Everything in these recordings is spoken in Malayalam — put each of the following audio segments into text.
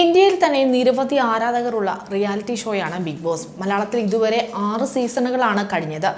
ഇന്ത്യയിൽ തന്നെ നിരവധി ആരാധകരുള്ള റിയാലിറ്റി ഷോയാണ് ബിഗ് ബോസ്. മലയാളത്തിൽ ഇതുവരെ ആറ് സീസണുകളാണ് കഴിഞ്ഞത്.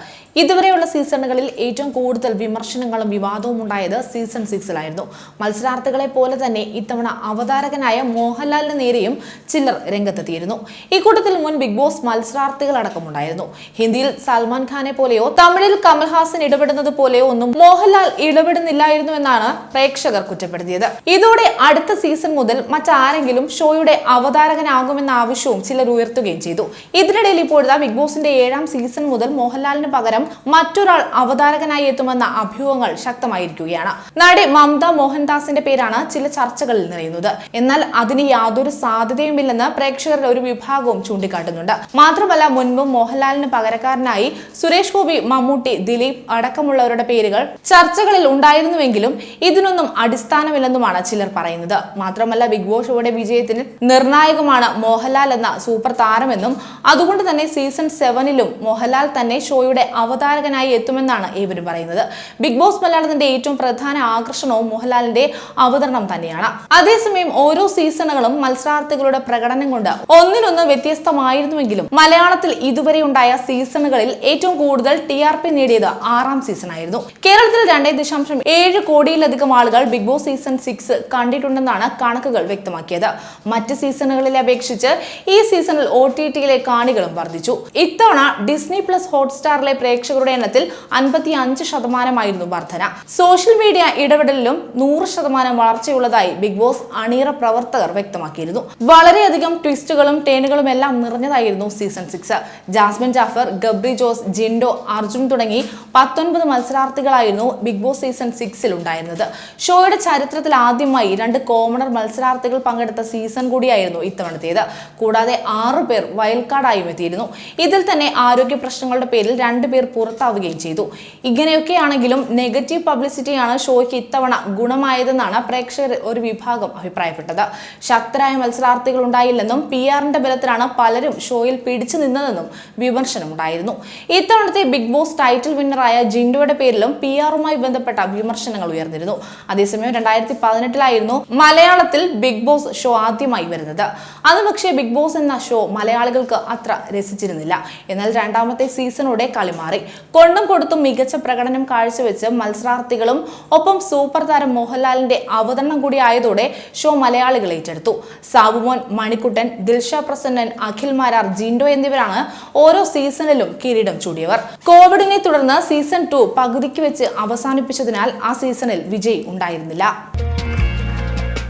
ഇതുവരെയുള്ള സീസണുകളിൽ ഏറ്റവും കൂടുതൽ വിമർശനങ്ങളും വിവാദവും ഉണ്ടായത് സീസൺ സിക്സിലായിരുന്നു. മത്സരാർത്ഥികളെ പോലെ തന്നെ ഇത്തവണ അവതാരകനായ മോഹൻലാലിന് നേരെയും ചിലർ രംഗത്തെത്തിയിരുന്നു. ഇക്കൂട്ടത്തിൽ മുൻ ബിഗ് ബോസ് മത്സരാർത്ഥികളടക്കമുണ്ടായിരുന്നു ഹിന്ദിയിൽ സൽമാൻ ഖാനെ പോലെയോ തമിഴിൽ കമൽഹാസൻ ഇടപെടുന്നത് പോലെയോ ഒന്നും മോഹൻലാൽ ഇടപെടുന്നില്ലായിരുന്നു എന്നാണ് പ്രേക്ഷകർ കുറ്റപ്പെടുത്തിയത്. ഇതോടെ അടുത്ത സീസൺ മുതൽ മറ്റാരെങ്കിലും ഷോയുടെ അവതാരകനാകുമെന്ന ആവശ്യവും ചിലർ ഉയർത്തുകയും ചെയ്തു. ഇതിനിടയിൽ ഇപ്പോഴത്തെ ബിഗ് ബോസിന്റെ ഏഴാം സീസൺ മുതൽ മോഹൻലാലിന് പകരം മറ്റൊരാൾ അവതാരകനായി എത്തുമെന്ന അഭ്യൂഹങ്ങൾ ശക്തമായിരിക്കുകയാണ്. നടി മമത മോഹൻദാസിന്റെ പേരാണ് ചില ചർച്ചകളിൽ നിറയുന്നത്. എന്നാൽ അതിന് യാതൊരു സാധ്യതയുമില്ലെന്ന് പ്രേക്ഷകരുടെ ഒരു വിഭാഗവും ചൂണ്ടിക്കാട്ടുന്നുണ്ട്. മാത്രമല്ല മുൻപും മോഹൻലാലിന് പകരക്കാരനായി സുരേഷ് ഗോപി മമ്മൂട്ടി ദിലീപ് അടക്കമുള്ളവരുടെ പേരുകൾ ചർച്ചകളിൽ ഉണ്ടായിരുന്നുവെങ്കിലും ഇതിനൊന്നും അടിസ്ഥാനമില്ലെന്നുമാണ് ചിലർ പറയുന്നത്. മാത്രമല്ല ബിഗ് ബോസ് ഷോയുടെ വിജയത്തിന് നിർണായകമാണ് മോഹൻലാൽ എന്ന സൂപ്പർ താരമെന്നും അതുകൊണ്ട് തന്നെ സീസൺ സെവനിലും മോഹൻലാൽ തന്നെ ഷോയുടെ അവതാരകനായി എത്തുമെന്നാണ് ഏവരും പറയുന്നത്. ബിഗ് ബോസ് മലയാളത്തിന്റെ ഏറ്റവും പ്രധാന ആകർഷണവും മോഹൻലാലിന്റെ അവതരണം തന്നെയാണ്. അതേസമയം ഓരോ സീസണുകളും മത്സരാർത്ഥികളുടെ പ്രകടനം കൊണ്ട് ഒന്നിനൊന്ന് വ്യത്യസ്തമായിരുന്നുവെങ്കിലും മലയാളത്തിൽ ഇതുവരെ ഉണ്ടായ സീസണുകളിൽ ഏറ്റവും കൂടുതൽ ടി ആർ പി നേടിയത് ആറാം സീസൺ ആയിരുന്നു കേരളത്തിൽ രണ്ടേ ദശാംശം ഏഴ് കോടിയിലധികം ആളുകൾ ബിഗ് ബോസ് സീസൺ സിക്സ് കണ്ടിട്ടുണ്ടെന്നാണ് കണക്കുകൾ വ്യക്തമാക്കിയത്. മറ്റ് സീസണുകളിലെ അപേക്ഷിച്ച് ഈ സീസണിൽ ഒ ടി ടിയിലെ കാണികളും വർദ്ധിച്ചു. ഇത്തവണ ഡിസ്നി പ്ലസ് ഹോട്ട്സ്റ്റാറിലെ പ്രേക്ഷകരുടെ എണ്ണത്തിൽ അൻപത്തി അഞ്ച് ശതമാനമായിരുന്നു വർധന. സോഷ്യൽ മീഡിയ ഇടപെടലിലും നൂറ് ശതമാനം വളർച്ചയുള്ളതായി ബിഗ് ബോസ് അണിയറ പ്രവർത്തകർ വ്യക്തമാക്കിയിരുന്നു. വളരെയധികം ട്വിസ്റ്റുകളും ടേണുകളും എല്ലാം നിറഞ്ഞതായിരുന്നു season six. Jasmine Jafar Gabri Jose Jinto Arjun തുടങ്ങി പത്തൊൻപത് മത്സരാർത്ഥികളായിരുന്നു ബിഗ് ബോസ് സീസൺ സിക്സിൽ ഉണ്ടായിരുന്നത്. ഷോയുടെ ചരിത്രത്തിൽ ആദ്യമായി രണ്ട് കോമണർ മത്സരാർത്ഥികൾ പങ്കെടുത്ത സീസൺ കൂടിയായിരുന്നു ഇത്തവണത്തേത്. കൂടാതെ ആറു പേർ വയൽക്കാടായും എത്തിയിരുന്നു. ഇതിൽ തന്നെ ആരോഗ്യ പ്രശ്നങ്ങളുടെ പേരിൽ രണ്ടു പേർ പുറത്താവുകയും ചെയ്തു. ഇങ്ങനെയൊക്കെയാണെങ്കിലും നെഗറ്റീവ് പബ്ലിസിറ്റിയാണ് ഷോയ്ക്ക് ഇത്തവണ ഗുണമായതെന്നാണ് പ്രേക്ഷകർ ഒരു വിഭാഗം അഭിപ്രായപ്പെട്ടത്. ശക്തരായ മത്സരാർത്ഥികൾ ഉണ്ടായില്ലെന്നും പി ആറിന്റെ ബലത്തിലാണ് പലരും ഷോയിൽ പിടിച്ചു നിന്നതെന്നും വിമർശനമുണ്ടായിരുന്നു. ഇത്തവണത്തെ ബിഗ് ബോസ് ടൈറ്റിൽ വിന്നറായ ജിൻഡോയുടെ പേരിലും പി ആറുമായി ബന്ധപ്പെട്ട വിമർശനങ്ങൾ ഉയർന്നിരുന്നു. അതേസമയം രണ്ടായിരത്തി പതിനെട്ടിലായിരുന്നു മലയാളത്തിൽ ബിഗ് ബോസ് ഷോ ആദ്യമായി വരുന്നത്. അത് പക്ഷേ ബിഗ് ബോസ് എന്ന ഷോ മലയാളികൾക്ക് അത്ര രസിച്ചിരുന്നില്ല. എന്നാൽ രണ്ടാമത്തെ സീസണോടെ കളിമാറി കൊണ്ടും കൊടുത്തും മികച്ച പ്രകടനം കാഴ്ചവെച്ച് മത്സരാർത്ഥികളും ഒപ്പം സൂപ്പർ താരം മോഹൻലാലിന്റെ അവതരണം കൂടി ആയതോടെ ഷോ മലയാളികൾ ഏറ്റെടുത്തു. സാബുമോൻ മണിക്കുട്ടൻ ദിൽഷ പ്രസന്നൻ അഖിൽ മാരാർ ജിൻഡോ എന്നിവരാണ് ഓരോ സീസണിലും കിരീടം ചൂടിയവർ. കോവിഡിനെ തുടർന്ന് സീസൺ ടു പകുതിക്ക് വെച്ച് അവസാനിപ്പിച്ചതിനാൽ ആ സീസണിൽ വിജയ് ഉണ്ടായിരുന്നില്ല.